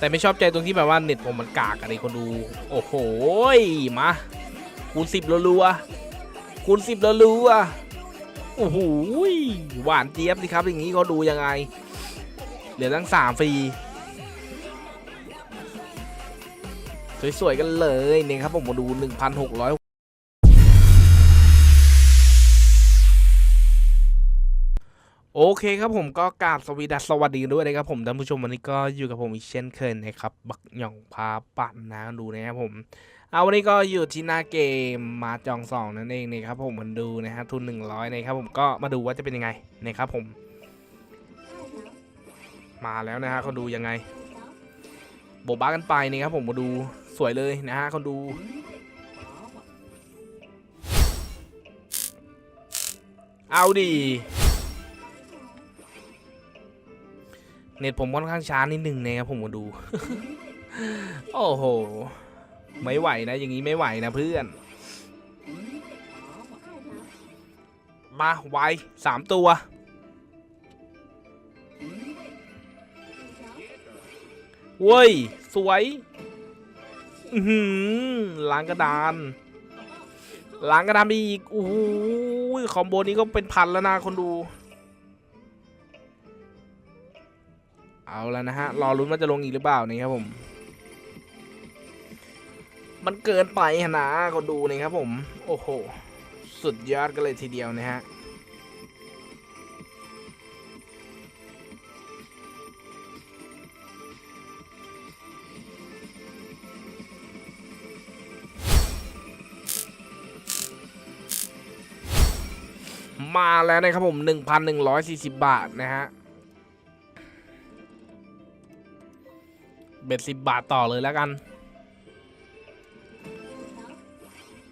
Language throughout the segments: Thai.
แต่ไม่ชอบใจตรงที่แบบว่าเน็ตผมมันกากอะไรคนดู โอ้โหมาคูณสิบรัวๆคูณสิบรัวๆโอ้โหหวานเจี๊ยบสิครับ อย่างนี้เขาดูยังไง เหลือตั้งสามฟรีสวยๆกันเลยเนี่ยครับผมมาดู โอเคครับผมก็กราบสวีดัสสวัสดีด้วยนะครับผมท่านผู้ชมวันนี้ก็อยู่กับผมอีกเช่นเคยนะครับบักหย่องพาปั่นนะดูนะครับผมเอาวันนี้ก็อยู่ที่หน้าเกมมาจองสองนั่นเองนะครับผมมันดูนะฮะทุน100นะครับผมก็มาดูว่าจะเป็นยังไงนะครับผม มาแล้วนะฮะเขาดูยังไงโบบบ้ากันไปนี่ครับผมมาดูสวยเลยนะฮะคนดูเอาดี เน็ตผมค่อนข้างช้านิดหนึ่งนะครับผมมาดู โอ้โห ไม่ไหวนะ อย่างนี้ไม่ไหวนะเพื่อน มาไวสามตัว เว้ย สวยหือล้างกระดาน ล้างกระดานอีกโอ้โหคอมโบนี้ก็เป็นพันแล้วนะคนดู เอาแล้วนะฮะ รอลุ้นว่าจะลงอีกหรือเปล่านี่ครับผม มันเกินไปนะคนดูนี่ครับผม โอ้โห สุดยอดกันเลยทีเดียวนะฮะมาแล้วนะครับผม 1,140 บาทนะฮะ เบ็ดสิบบาทต่อเลยแล้วกัน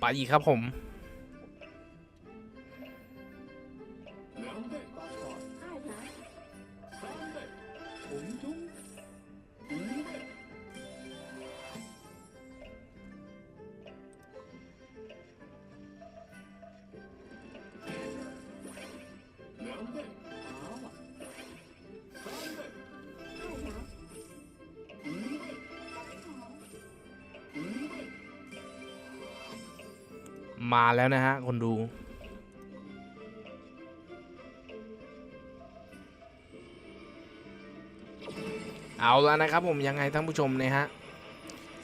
ไปอีกครับผมม มาแล้วนะฮะ คนดู เอาแล้วนะครับผมยังไงท่านผู้ชมนะฮะ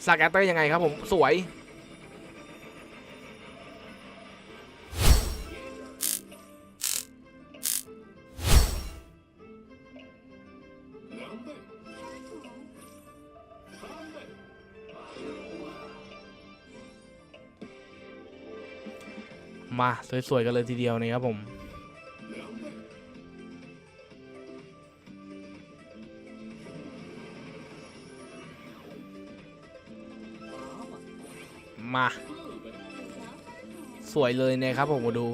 สแกตเตอร์ยังไงครับผมสวย มาสวยๆกันเลยทีเดียวนะครับผมมา สวยเลยนะครับผมมาดู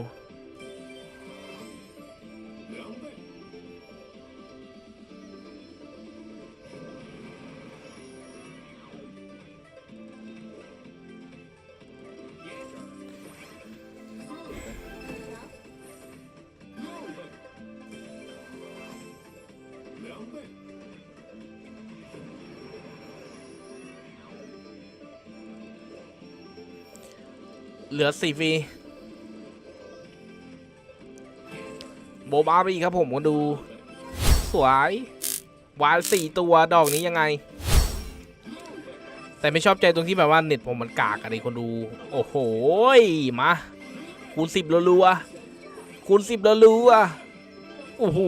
เหลือสี่ฟรีโบบารีครับผมมาดู สวย วานสี่ตัวดอกนี้ยังไง แต่ไม่ชอบใจตรงที่แบบว่าเน็ตผมมันกากอะไรคนดู โอ้โหมาคูณสิบรัวๆคูณสิบรัวๆโอ้โห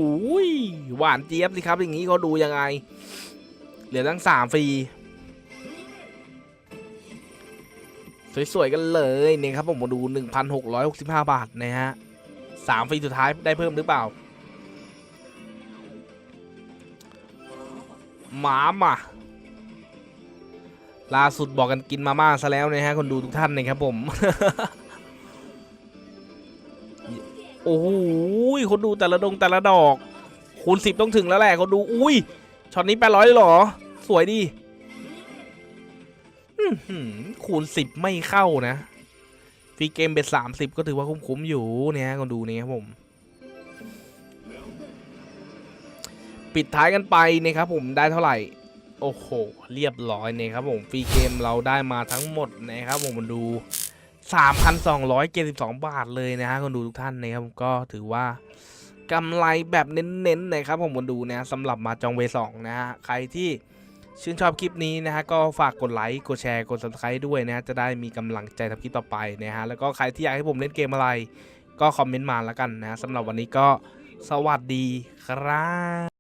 หวานเจี๊ยบสิครับอย่างนี้เขาดูยังไง เหลือตั้งสามฟรี สวยๆกันเลยเนี่ยครับผมมาดู 1,665 บาทนะฮะสามฟรีสุดท้ายได้เพิ่มหรือเปล่า หมามาล่าสุดบอกกันกินมาม่าซะแล้วนะฮะคนดูทุกท่านนะครับผม โอ้โหคนดูแต่ละดงแต่ละดอก คูณสิบต้องถึงแล้วแหละคนดู อุ้ยช็อตนี้แปดร้อยเลยหรอ สวยดี คูณสิบไม่เข้านะฟรีเกมเบ็ดสามสิบก็ถือว่าคุ้มๆอยู่เนี่ยคนดูนี่ครับผม ปิดท้ายกันไปนะครับผมได้เท่าไหร่ โอ้โห เรียบร้อยเนี่ยครับผมฟรีเกมเราได้มาทั้งหมดนะครับผมมาดู 3,272 บาทเลยนะฮะคนดูทุกท่านนะครับก็ถือว่ากำไรแบบเน้นๆนะครับผมคนดูนะสำหรับมาจองเวสองนะฮะใครที่ ชื่นชอบคลิปนี้นะฮะก็ฝากกดไลค์กดแชร์กด subscribe ด้วยนะฮะจะได้มีกำลังใจทำคลิปต่อไปนะฮะแล้วก็ใครที่อยากให้ผมเล่นเกมอะไร ก็คอมเมนต์มาแล้วกันนะสำหรับวันนี้ก็สวัสดีครับ